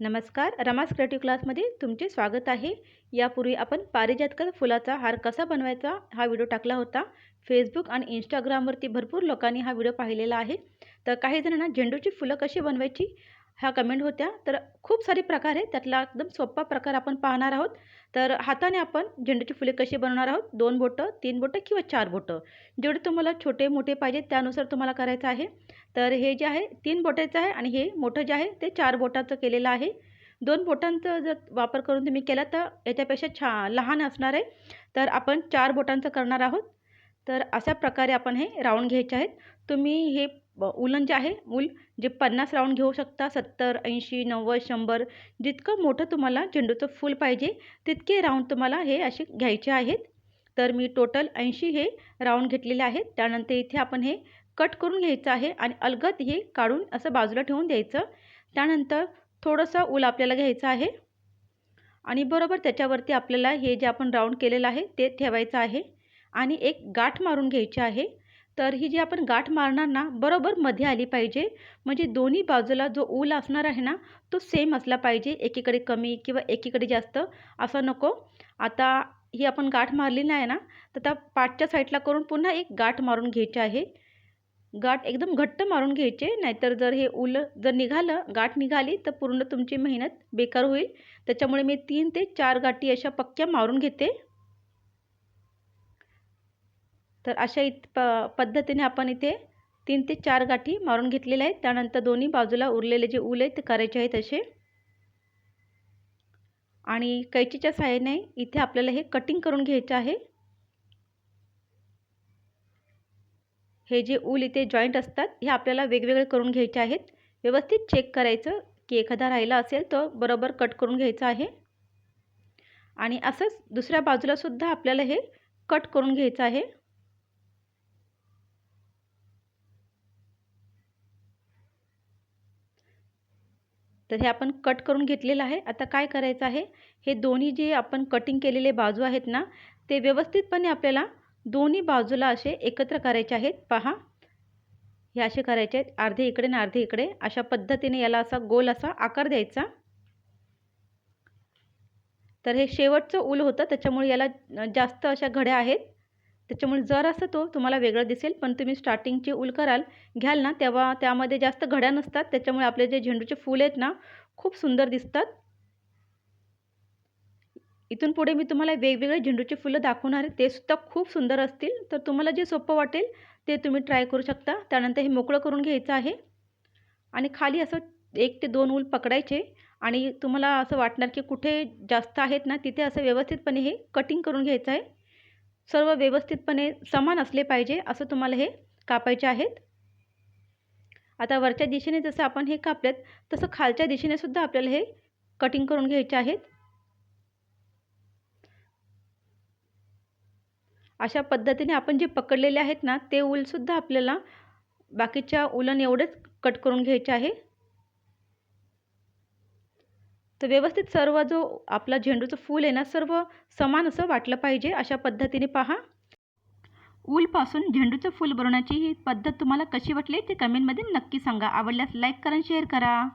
नमस्कार रमास क्रिएटिव्ह क्लासमध्ये तुमचे स्वागत आहे. यापूर्वी आपण पारिजातक फुलाचा हार कसा बनवायचा हा व्हिडिओ टाकला होता. फेसबुक आणि इंस्टाग्रामवरती भरपूर लोकांनी हा व्हिडिओ पाहिलेला आहे. तर काही जणांना झेंडूची फुलं कशी बनवायची ह्या कमेंट होत्या. तर खूप सारे प्रकार आहे त्यातला एकदम सोपा प्रकार आपण पाहणार आहोत. तर हाताने आपण झेंडूची फुले कशी बनवणार आहोत? दोन बोटं तीन बोटं किंवा चार बोटं? जेवढे तुम्हाला छोटे मोठे पाहिजे त्यानुसार तुम्हाला करायचं आहे. तर हे जे आहे तीन बोटाचं आहे आणि हे मोठं जे आहे ते चार बोटाचं केलेलं आहे. दोन बोटांचं जर वापर करून तुम्ही केला तर याच्यापेक्षा छा लहान असणार आहे. तर आपण चार बोटांचं करणार आहोत. तर अशा प्रकारे आपण हे राऊंड घ्यायचे आहेत. तुम्ही हे उलन जे आहे उल जे पन्नास राऊंड घेऊ शकता सत्तर ऐंशी नव्वद शंभर जितकं मोठं तुम्हाला झेंडूचं फूल पाहिजे तितके राऊंड तुम्हाला हे असे घ्यायचे आहेत. तर मी टोटल ऐंशी हे राऊंड घेतलेले आहेत. त्यानंतर इथे आपण हे कट करून घ्यायचं आहे आणि अलगद हे काढून असं बाजूला ठेवून द्यायचं. त्यानंतर थोडंसं ऊल आपल्याला घ्यायचं आहे. आणि बरोबर त्याच्यावरती आपल्याला हे जे आपण राऊंड केलेलं आहे ते ठेवायचं आहे. आणि एक गाठ मारून घ्यायची आहे. तर ही जी आपण गाठ मारणार ना बरोबर मध्ये आली पाहिजे. म्हणजे दोन्ही बाजूला जो ऊल असणार आहे ना तो सेम असला पाहिजे. एकीकडे कमी किंवा एकीकडे जास्त. असं नको. आता ही आपण गाठ मारली आहे ना तर त्या पाठच्या साईडला करून पुन्हा एक गाठ मारून घ्यायची आहे. गाठ एकदम घट्ट मारून घ्यायचे नाहीतर जर हे उल जर निघालं गाठ निघाली तर पूर्ण तुमची मेहनत बेकार होईल. त्याच्यामुळे मी तीन ते चार गाठी अशा पक्क्या मारून घेते. तर अशा इत प पद्धतीने आपण इथे तीन ते चार गाठी मारून घेतलेल्या आहेत. त्यानंतर दोन्ही बाजूला उरलेले जे ऊल आहेत ते करायचे आहेत असे. आणि कैचीच्या सहाय्याने इथे आपल्याला हे कटिंग करून घ्यायचं आहे. हे जे ऊल इथे जॉईंट असतात हे आपल्याला वेगवेगळे करून घ्यायचे आहेत. व्यवस्थित चेक करायचं की एखादा राहिला असेल तर बरोबर कट करून घ्यायचं आहे. आणि असंच दुसऱ्या बाजूलासुद्धा आपल्याला हे कट करून घ्यायचं आहे. तर हे आपण कट करून घेतलेलं आहे. आता काय करायचं आहे? हे दोन्ही जे आपण कटिंग केलेले बाजू आहेत ना ते व्यवस्थितपणे आपल्याला दोन्ही बाजूला असे एकत्र करायचे आहेत. पहा. हे असे करायचे आहेत. अर्धे इकडे आणि अर्धे इकडे. अशा पद्धतीने याला असा गोल असा आकार द्यायचा. तर हे शेवटचं ऊल होतं. त्याच्यामुळे याला जास्त अशा घड्या आहेत. त्याच्यामुळे जर असं तो तुम्हाला वेगळं दिसेल पण तुम्ही स्टार्टिंगचे ऊल कराल घ्याल ना तेव्हा त्यामध्ये जास्त घड्या नसतात. त्याच्यामुळे आपले जे झेंडूचे फूल आहेत ना खूप सुंदर दिसतात. इथून पुढे मी तुम्हाला वेगवेगळे झेंडूचे फुलं दाखवणार आहे. ते सुद्धा खूप सुंदर असतील. तर तुम्हाला जे सोपं वाटेल ते तुम्ही ट्राय करू शकता. त्यानंतर हे मोकळं करून घ्यायचं आहे. आणि खाली असं एक ते दोन उल पकडायचे. आणि तुम्हाला असं वाटणार की कुठे जास्त आहेत ना तिथे असं व्यवस्थितपणे हे कटिंग करून घ्यायचं आहे. सर्व व्यवस्थितपणे समान असले पाहिजे असं तुम्हाला हे कापायचे आहेत. आता वरच्या दिशेने जसं आपण हे कापलेत तसं खालच्या दिशेने सुद्धा आपल्याला हे कटिंग करून घ्यायचे आहेत. अशा पद्धतीने आपण जे पकडलेले आहेत ना ते ऊलसुद्धा आपल्याला बाकीच्या उलन एवढेच कट करून घ्यायचे आहे. तर व्यवस्थित सर्व जो आपला झेंडूचं फूल आहे ना सर्व समान असं वाटलं पाहिजे अशा पद्धतीने पहा. ऊलपासून झेंडूचं फूल बनवण्याची ही पद्धत तुम्हाला कशी वाटली ते कमेंटमध्ये नक्की सांगा. आवडल्यास लाईक करा शेअर करा.